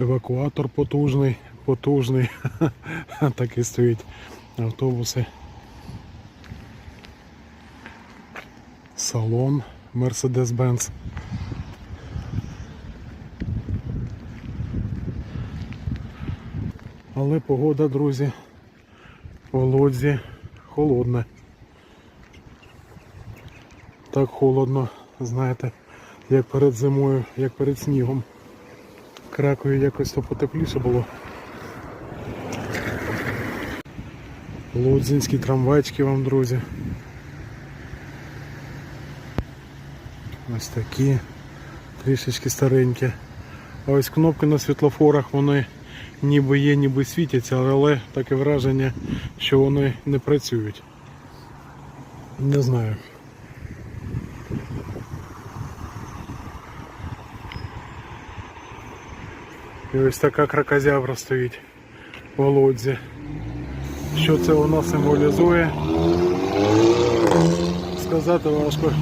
евакуатор потужний, потужний. Такий стоїть автобуси. Салон Mercedes-Benz. Але погода, друзі, в Лодзі холодна. Так холодно, знаєте, як перед зимою, як перед снігом. Кракові якось то потепліше було. Лодзинські трамвайчики вам, друзі. Ось такі, трішечки старенькі. А ось кнопки на світлофорах вони ніби є, ніби світяться, але таке враження, що вони не працюють. Не знаю. І ось така кракозябра стоїть в Лодзі. Що це вона символізує? Сказати важко.